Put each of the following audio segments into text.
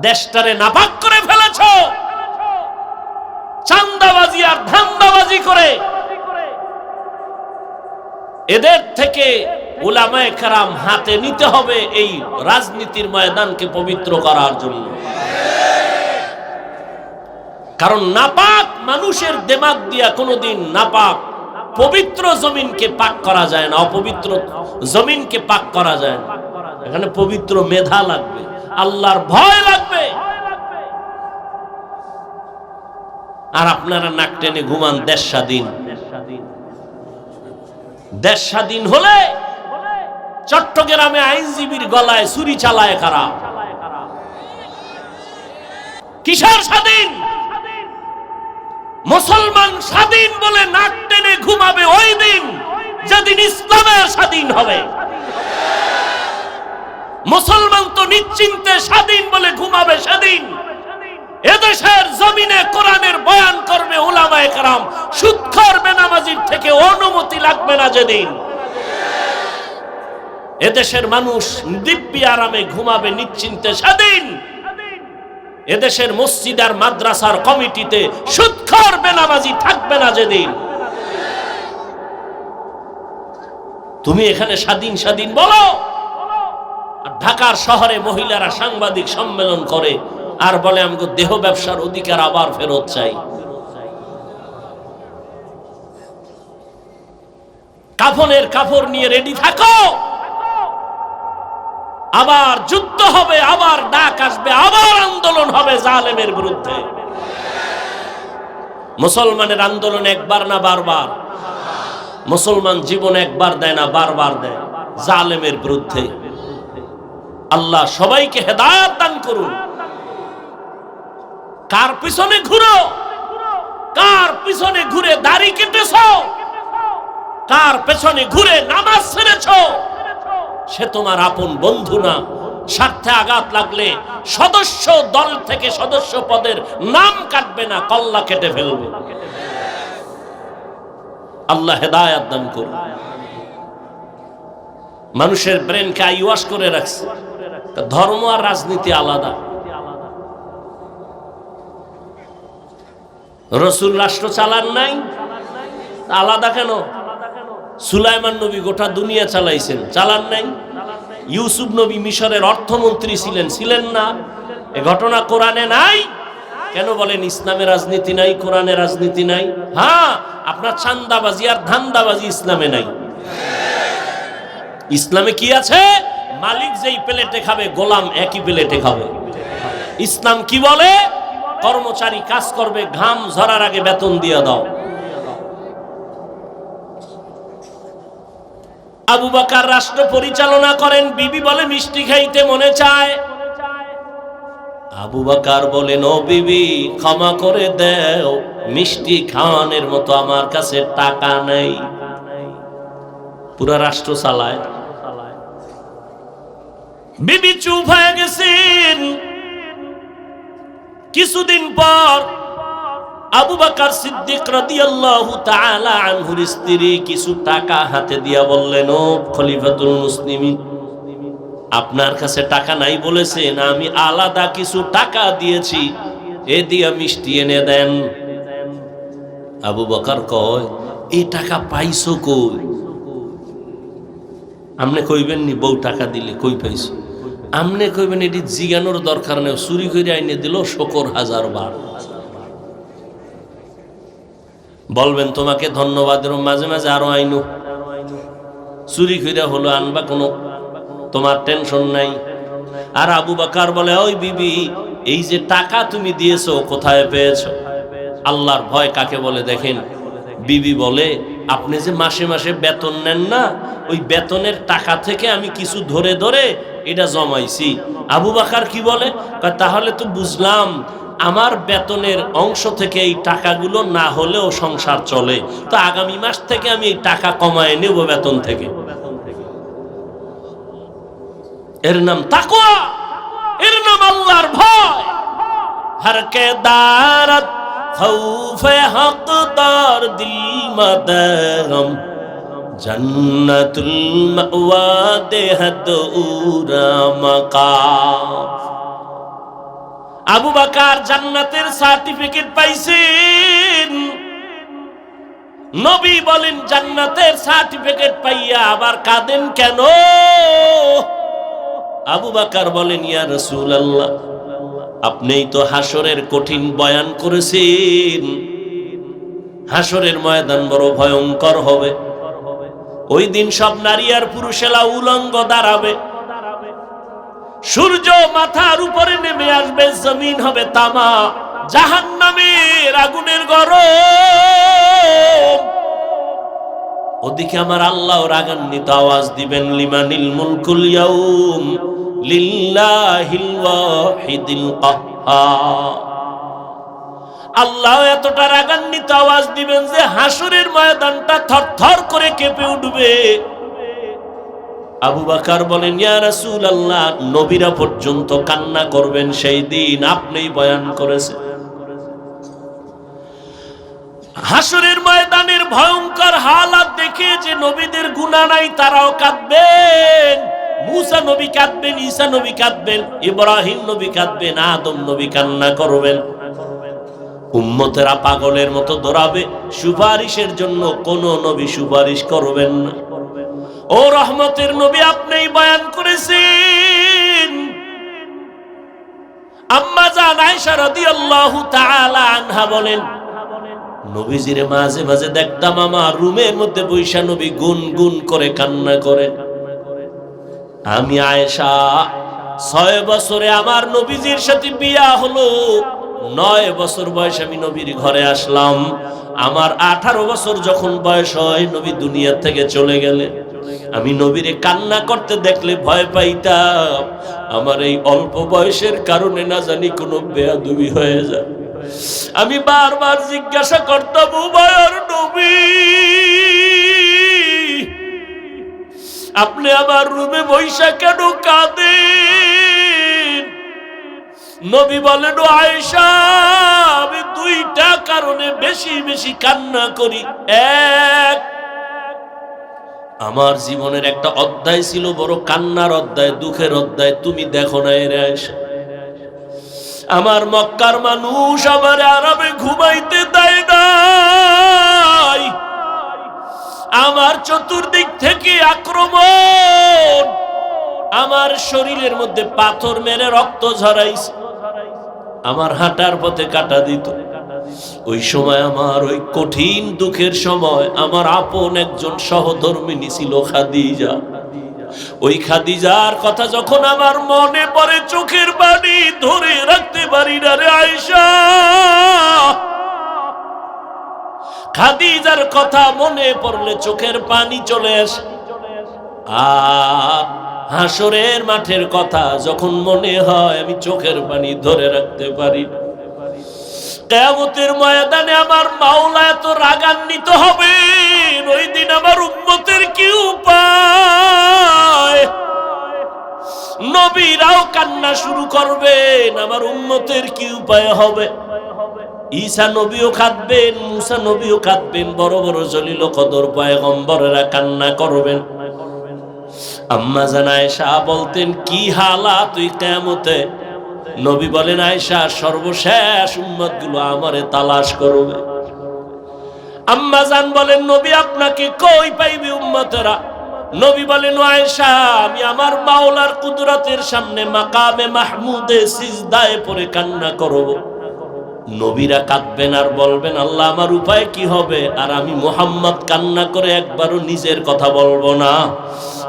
দেশটারে নাপাক করে ফেলেছ। চান্দাবাজি আর ধান্দাবাজি করে। এদের থেকে উলামায়ে কারাম হাতে নিতে হবে এই রাজনীতির ময়দানকে পবিত্র করার জন্য। কারণ নাপাক মানুষের দেমাগ দিয়া কোনোদিন নাপাক পবিত্র জমিনকে পাক করা যায় না, অপবিত্র জমিনকে পাক করা যায় না। এখানে পবিত্র মেধা লাগবে। আল্লাহর ভয় লাগবে। আর আপনারা নাক টেনে ঘুমান দেশ স্বাধীন। দেশ স্বাধীন হলে চট্টগ্রামে আইনজীবীর গলায় ছুরি চালায় কারা? কিসের স্বাধীন? মুসলমান স্বাধীন বলে নাক টেনে ঘুমাবে ওই দিন যেদিন ইসলামের স্বাধীন হবে। মুসলমান তো নিশ্চিন্তে স্বাধীন বলে ঘুমাবে সেদিন। এদেশের জমিনে কোরআনের বয়ান করবে ওলামায়ে কারাম সুৎখর বেনামাজির থেকে অনুমতি লাগবে না যেদিন। এদেশের মানুষ দিব্যি আরামে ঘুমাবে নিশ্চিন্তে স্বাধীন এদেশের মসজিদ আর মাদ্রাসার কমিটিতে সুৎখর বেনামাজি থাকবে না যেদিন। তুমি এখানে স্বাধীন স্বাধীন বলো। ঢাকার শহরে মহিলারা সাংবাদিক সম্মেলন করে। আর বলে আমাকে দেহ ব্যবসার অধিকার আবার ফেরত চাই। কাফনের কাপড় নিয়ে রেডি থাকো। আবার যুদ্ধ হবে, আবার ডাক আসবে, আবার আন্দোলন হবে জালেমের বিরুদ্ধে। মুসলমানের আন্দোলন একবার না বারবার? মুসলমান জীবন একবার দেয় না, বারবার দেয়, জালেমের বিরুদ্ধে। আল্লাহ সবাইকে হেদায়ত দান করুন। কার পিছনে ঘুরো? কার পিছনে ঘুরে দাড়ি কেটেছ? কার পেছনে ঘুরে নামাজ ছেড়েছ? সে তোমার আপন বন্ধু না। স্বার্থে আঘাত লাগলে সদস্য দল থেকে সদস্য পদের নাম কাটবে না, কল্লা কেটে ফেলবে। আল্লাহ হেদায়াত দান করুন। মানুষের ব্রেনকে আইওয়াশ করে রাখছে। ধর্ম আর রাজনীতি আলাদা। রসুল রাষ্ট্র চালান নাই? আলাদা কেন? সুলাইমান নবী গোটা দুনিয়া চালাইছেন, চালান নাই? ইউসুফ নবী মিশরের অর্থমন্ত্রী ছিলেন ছিলেন না? এ ঘটনা কোরআনে নাই? কেন বলেন ইসলামে রাজনীতি নাই, কোরআনে রাজনীতি নাই? হ্যাঁ আপনার চান্দাবাজি আর ধান্দাবাজি ইসলামে নাই। ইসলামে কি আছে? মালিক যেই প্লেটে খাবে, গোলাম একই প্লেটে খাবে। ইসলাম কি বলে? কর্মচারী কাজ করবে, ঘাম ঝরার আগে বেতন দিয়ে দাও। আবু বাকার রাষ্ট্র পরিচালনা করেন, বিবি বলে মিষ্টি খাইতে মনে চায়। আবু বাকার বলেন ও বিবি, ক্ষমা করে দেও, মিষ্টি খাওয়ানোর মতো আমার কাছে টাকা নেই। পুরা রাষ্ট্র চালায়। বিবি চুপ হয়ে গেছেন। কিছুদিন পর আবু বাকার সিদ্দিক রাদিয়াল্লাহু তাআলা আনহুর স্ত্রী কিছু টাকা হাতে দিয়া বললেন, ও খলিফাতুল মুসলিমিন, আপনার কাছে টাকা নাই বলেছেন, আমি আলাদা কিছু টাকা দিয়েছি, এ দিয়া মিষ্টি এনে দেন। আবু বকর কয়, এই টাকা পাইছো কই? আপনি কইবেন নি বউ টাকা দিলে কই পাইছো? আমনে কইবেন এটি জিগানোর দরকার নেই, চুরি করে আইনে দিল শকর হাজার বার। বলবেন, তোমাকে ধন্যবাদের মাঝে মাঝে আরও আইনু। চুরি করে হলো আনবা কোনো, তোমার টেনশন নাই। আর আবু বাকার বলে, ওই বিবি, এই যে টাকা তুমি দিয়েছ, কোথায় পেয়েছ? আল্লাহর ভয় কাকে বলে দেখেন? বিবি বলে, আপনি যে মাসে মাসে বেতন নেন না, ওই বেতনের টাকা থেকে আমি কিছু ধরে ধরে এটা জমাইছি। আবু বাকার কি বলে? তাহলে তো বুঝলাম আমার বেতনের অংশ থেকে এই টাকাগুলো না হলেও সংসার চলে। তো আগামী মাস থেকে আমি এই টাকা কমায় নেব বেতন থেকে। এর নাম তাকুয়া এর নাম আল্লাহর ভয়। হরকে দারত খৌফ হক দার দিল মদগম জন্নতুল মাওয়া দেহত উরা মাকা আবু বাকার জান্নাতের সার্টিফিকেট পাইছেন। নবী বলেন, জান্নাতের সার্টিফিকেট পাইয়া আবার কাঁদেন কেন? আবু বাকার বলেন, ইয়া রসুল আল্লাহ আপনিই তো হাসরের কঠিন বয়ান করেছেন। হাসরের ময়দান বড় ভয়ঙ্কর হবে। ওই দিন সব নারী আর পুরুষেরা উলঙ্গ দাঁড়াবে। সূর্য মাথার উপরে নেমে আসবে, জমিন হবে তামা জাহান নামের আগুনের গরম। ওদিকে আমার আল্লাহ রাগান্বিত আওয়াজ দিবেন, লিমানিল মুলকুল ইয়াউম লিল্লাহিল ওয়াহিদিল কাহ্হার। আল্লাহ এতটা রাগান্বিত আওয়াজ দিবেন যে হাসুরের ময়দানটা থরথর করে কেঁপে উঠবে। আবু বাকার বলেন, ইয়া আল্লাহ নবীরা পর্যন্ত কান্না করবেন, সেই দিন আপনিই বয়ান করেছেন। হাসরের ময়দানের ভয়ঙ্কর হালাত দেখে যে নবীদের গুণা নাই, তারাও কাঁদবেন। মুসা নবী কাঁদবেন, ঈসা নবী কাঁদবেন, ইব্রাহিম নবী কাঁদবেন, আদম নবী কান্না করবেন। উম্মতেরা পাগলের মতো দৌড়াবে, সুপারিশের জন্য কোন নবী সুপারিশ করবেন না। ও রহমতের নবী আপনিই বয়ান করেছেন। আম্মা জান আয়েশা রাদিয়াল্লাহু তাআলা আনহা বলেন, নবীজিরে মাঝে মাঝে দেখতাম আমার রুমের মধ্যে বৈশা নবী গুন গুন করে কান্না করেন আমি আয়েশা, ছয় বছরে আমার নবীজির সাথে বিয়া হলো। নয় বছর বয়স আমি নবীর ঘরে আসলাম। আমার আঠারো বছর যখন বয়স হয়, নবী দুনিয়া থেকে চলে গেলে আমি নবীরে কান্না করতে দেখলে ভয় পাইতাম। আমার এই অল্প বয়সের কারণে না জানি কোনো বেয়াদুবি হয়ে যায়। আমি বারবার জিজ্ঞাসা করতাম উভয়ের নবী, আপনি আমার রুমে বৈশা কেন কাঁদেন? নবী বলেন, "ও আয়েশা, আমি দুইটা কারণে বেশি বেশি কান্না করি। এক, আমার জীবনের একটা অধ্যায় ছিল, বড় কান্নার অধ্যায়, দুঃখের অধ্যায়। তুমি দেখো না এর আমার মক্কার মানুষ আমার আরামে ঘুমাইতে দেয় নাই। আমার চতুর্দিক থেকে আক্রমণ। আমার শরীরের মধ্যে পাথর মেরে রক্ত ঝরাইছে। আমার হাঁটার পথে কাটা দিত। ওই সময় আমার ওই কঠিন দুঃখের সময় আমার আপন একজন সহধর্মিনী ছিল খাদিজা। ওই খাদিজার কথা যখন আমার মনে পড়ে, চোখের পানি ধরে রাখতে পারি না রে আয়সা খাদিজার কথা মনে পড়লে চোখের পানি চলে আসে। আর হাসরের মাঠের কথা যখন মনে হয়, আমি চোখের পানি ধরে রাখতে পারি। কেয়ামতের ময়দানে আমার মাওলা এত রাগান্বিত হবে, ওই দিন আমার উম্মতের কি উপায়? নবীরাও কান্না শুরু করবেন, আমার উম্মতের কি উপায় হবে? ঈসা নবীও কাঁদবেন, মুসা নবীও কাঁদবেন, বড় বড় জলিল কদর পয়গম্বরেরা কান্না করবেন। আম্মা জান আয়েশা বলতেন, কি হালা তুই কেমতে নবী বলেন, আয়েশা, সর্বশেষ উম্মতগুলো আমারে তালাশ করবে। আম্মা জান বলেন, নবী, আপনাকে কই পাইবে উম্মতেরা? নবী বলেন "ও আয়েশা, আমি আমার মাওলার কুদরতের সামনে মাকামে মাহমুদে সিজদায় পরে কান্না করব। নবীরা কাঁদবেন আর বলবেন, আল্লাহ, আমার উপায় কি হবে? আর আমি মোহাম্মদ কান্না করে একবারও নিজের কথা বলব না।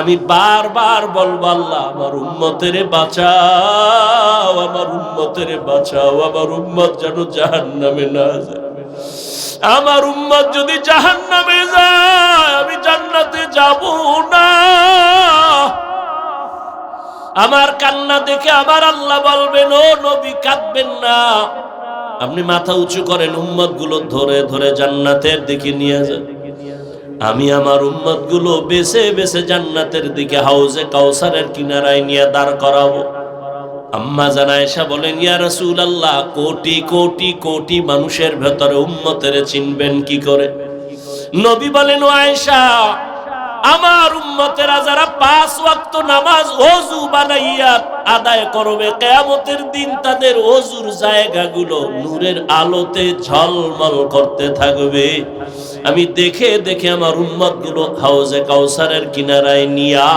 আমি বারবার বলব, আল্লাহ, আমার উম্মতের বাঁচাও, আমার উম্মতের বাঁচাও, আমার উম্মত যেন জাহান নামে না যায়। আমার উম্মত যদি জাহান নামে যায়, আমি জান্নাতে যাব না। আমার কান্না দেখে আমার আল্লাহ বলবেন, ও নবী, কাঁদবেন না। আপনি মাথা উঁচু করেন উম্মতগুলো ধরে ধরে জান্নাতের দিকে নিয়ে যান। আমি আমার উম্মতগুলো বেছে বেছে জান্নাতের দিকে হাউজে কাউসারের কিনারায় নিয়ে দাঁড় করাবো। আম্মা জানায়সা বলেন, ইয়া রাসূল আল্লাহ কোটি কোটি কোটি মানুষের ভেতরে উম্মতের চিনবেন কি করে? নবী বলেন আয়েশা আমার উম্মতেরা যারা পাঁচ ওয়াক্ত নামাজ ওযু বানাইয়া আদায় করবে, কেয়ামতের দিন তাদের অজুর জায়গাগুলো নূরের আলোতে ঝলমল করতে থাকবে। আমি দেখে দেখে আমার উম্মতগুলো হাউজে কাউসারের কিনারায় নিয়া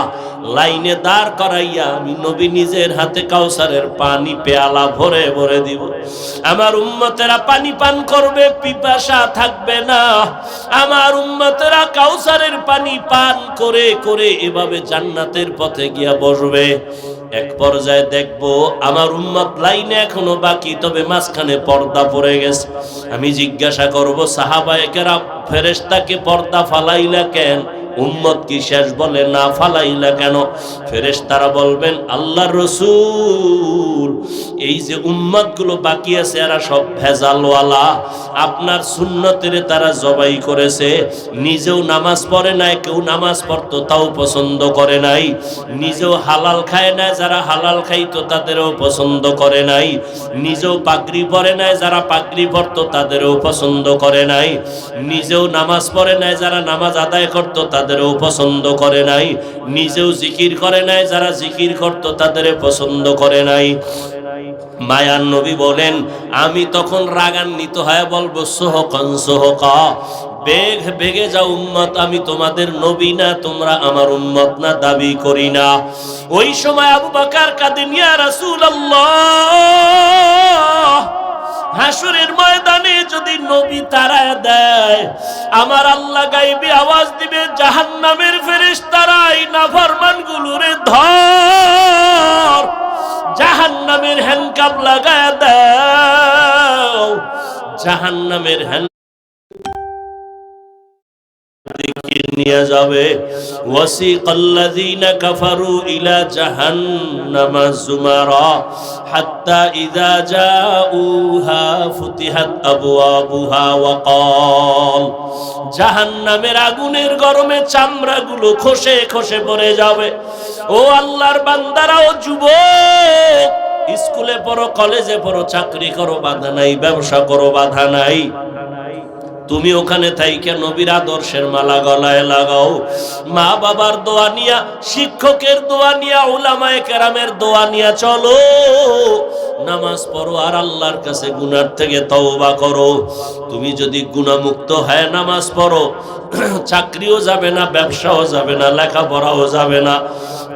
লাইনে দাঁড় করাইয়া আমি নবী নিজের হাতে কাউসারের পানি, পেয়ালা ভরে ভরে দিব। আমার উম্মতেরা পানি পান করবে, পিপাসা থাকবে না। আমার উম্মতেরা কাউসারের পানি পান করে করে এভাবে জান্নাতের পথে গিয়া বসবে। এক পর্যায়ে দেখব আমার উম্মত লাইনে এখনও বাকি, তবে মাঝখানে পর্দা পড়ে গেছে। আমি জিজ্ঞাসা করব সাহাবায়কেরা ফেরেশতাকে পর্দা ফালাইলা কেন? উম্মত কি শেষ বলে না ফালাইলা কেন? ফেরেশতারা বলবেন, আল্লাহর রসুল, এই যে উম্মতগুলো বাকি আছে এরা সব ভেজালওয়ালা। আপনার সুন্নতের তারা জবাই করেছে, নিজেও নামাজ পড়ে নাই, কেউ নামাজ পড়তো, তাও পছন্দ করে নাই। নিজেও হালাল খায় না যারা হালাল খাইতো, তাদেরও পছন্দ করে নাই। নিজেও পাগড়ি পরে নাই, যারা পাগড়ি পরতো, তাদেরও পছন্দ করে নাই। নিজেও নামাজ পড়ে নাই, যারা নামাজ আদায় করতো তাদেরও পছন্দ করে নাই। নিজেও জিকির করে নাই, যারা জিকির করতো তাদের পছন্দ করে নাই। মায়ার নবী বলেন, আমি তখন রাগান্বিত হয়ে বলব, সোহকন, সোহকা, বেগ বেগে যাও উম্মত, আমি তোমাদের নবী না, তোমরা আমার উম্মত না, দাবি করি না। ওই সময় আবু বাকার কাদিন ইয়া রাসূলুল্লাহ! হাসুরের ময়দানে যদি নবী তারা দেয়, আমার আল্লাহ গাইবে আওয়াজ দিবে জাহান নামের জাহান্নামের ফেরেশতারাই নাফরমান গুলোরে ধর, জাহান্নামের হ্যান্ডকাপ লাগায় দেয় জাহান নামের হ্যান্ড নিয়ে যাবে। ওয়াসিক আল্লাযীনা কাফারু ইলা জাহান্নামা হাত্তা ইযা জাউহা ফুতিহাত আবওয়াবুহা ওয়া ক্বাল। জাহান্নামের আগুনের গরমে চামড়াগুলো খসে খসে পড়ে যাবে। ও আল্লাহর বান্দারা, ও যুবক, স্কুলে পড়ো, কলেজে পড়ো, চাকরি করো, বাধা নাই, ব্যবসা করো, বাধা নাই। তুমি ওখানে থাইকে নবীর আদর্শের মালা গলায় লাগাও। মা বাবার দোয়া নিয়া, শিক্ষকের দোয়া নিয়া, উলামায়ে কেরামের দোয়া নিয়া চলো। নামাজ পড়ো আর আল্লাহর কাছে গুনার থেকে তওবা করো। তুমি যদি গুণামুক্ত হয় নামাজ পড়ো, চাকরিও যাবে না, ব্যবসাও যাবে না, লেখাপড়াও যাবে না।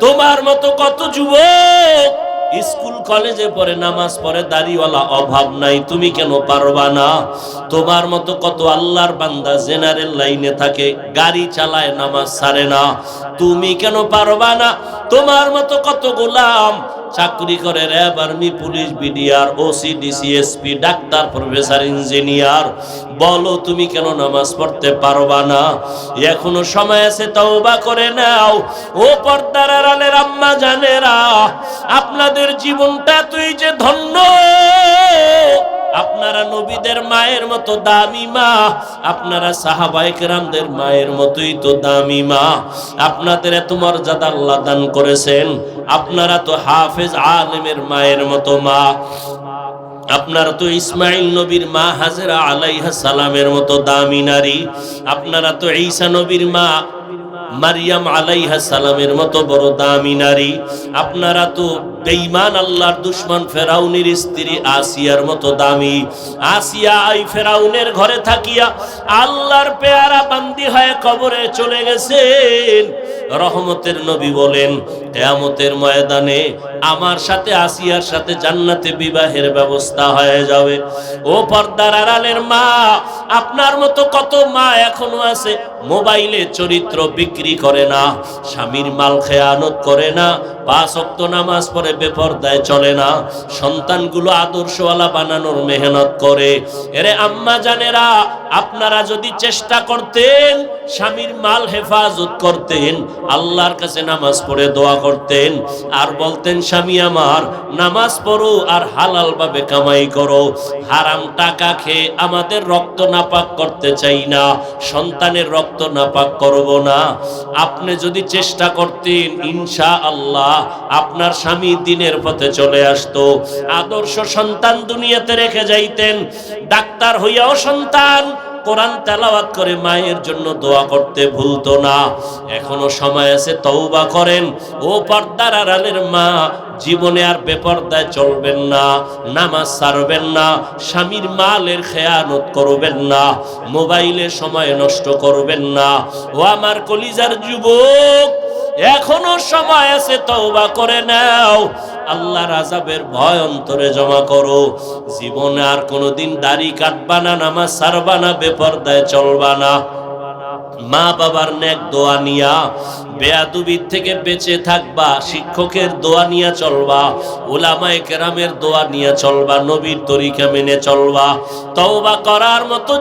তোমার মতো কত যুবক স্কুল, কলেজে পড়ে নামাজ পড়ে দাড়িওয়ালা অভাব নাই, তুমি কেন পারবা না? তোমার মতো কত আল্লাহর বান্দা জেনারেল লাইনে থাকে, গাড়ি চালায়, নামাজ সারে না। তুমি কেন পারবা না? তোমার মতো কত গোলাম চাকরি করে RAB army, police, BDR OC DC SP doctor, professor, engineer. বলো তুমি কেন নামাজ পড়তে পারবা না? এখনও সময় আছে, তওবা করে নাও। ও পর্দার আড়ালের আম্মা জানেরা, আপনাদের জীবনটা তুই যে ধন্য আপনারা নবীদের মায়ের মতো দামি মা, আপনারা সাহাবায়ে কেরামদের মায়ের মতোই তো দামি মা। আপনাদের এত মর্যাদা আল্লাহ দান করেছেন, আপনারা তো হাফেজ আলেমের মায়ের মতো মা। আপনারা তো ইসমাইল নবীর মা হাজরা আলাইহা সালামের মতো দামি নারী। আপনারা তো ঈসা নবীর মা মারিয়াম আলাইহা সালামের মতো বড় দামি নারী। আপনারা তো বেঈমান আল্লাহর দুশ্মন ফেরাউনের স্ত্রী আসিয়ার মতো দামি। আসিয়া আই ফেরাউনের ঘরে থাকিয়া আল্লাহর পেয়ারা বান্দি হয়ে কবরে চলে গেছেন। রহমতের নবী বলেন, কেয়ামতের ময়দানে আমার সাথে আসিয়ার সাথে জান্নাতে বিবাহের ব্যবস্থা হয়ে যাবে। ও পর্দার আড়ালের মা, আপনার মতো কত মা এখনও আছে? মোবাইলে চরিত্র বিক্রি করে না স্বামীর মাল খেয়ানত করে না পাঁচ অক্ত নামাজ পড়ে বেপরদায় চলে না। সন্তানগুলো আদর্শওয়ালা বানানোর মেহনত করে। এরে আম্মা জানেরা, আপনারা যদি চেষ্টা করতেন, স্বামীর মাল হেফাজত করতেন, আল্লাহর কাছে নামাজ পড়ে দোয়া করতেন, আর বলতেন, স্বামী আমার, নামাজ পড়ো আর হালাল ভাবে কামাই করো। হারাম টাকা খেয়ে আমাদের রক্ত নাপাক করতে চাই না। সন্তানের রক্ত নাপাক করব না। আপনি যদি চেষ্টা করতেন ইনশা আল্লাহ আপনার স্বামী দিনের পথে চলে আসতো। আদর্শ সন্তান দুনিয়াতে রেখে যাইতেন। ডাক্তার হইয়াও সন্তান কোরআন তেলাওয়াত করে মায়ের জন্য দোয়া করতে ভুলতো না। এখনও সময় আছে, তওবা করেন। ও পর্দার আড়ালের মা, জীবনে আর বেপর্দায় চলবেন না, নামাজ সারবেন না, স্বামীর মালের খেয়ানত করবেন না, মোবাইলে সময় নষ্ট করবেন না। ও আমার কলিজার যুবক এখনও সময় আছে, তওবা করে নাও। আল্লাহর আজাবের ভয় অন্তরে জমা করো। জীবনে আর কোনোদিন দাড়ি কাটবা না, নামাজ ছাড়বা না, বেপর্দায় চলবা না। মা বাবার নেক দোয়া নিয়া বেয়াদুবির থেকে বেঁচে থাকবা, শিক্ষকের দোয়া নিয়ে চলবা ওলামায়ে কেরামের দোয়া নিয়ে চলবা, নবীর তরিকা মেনে চলবা। তওবা করার মতো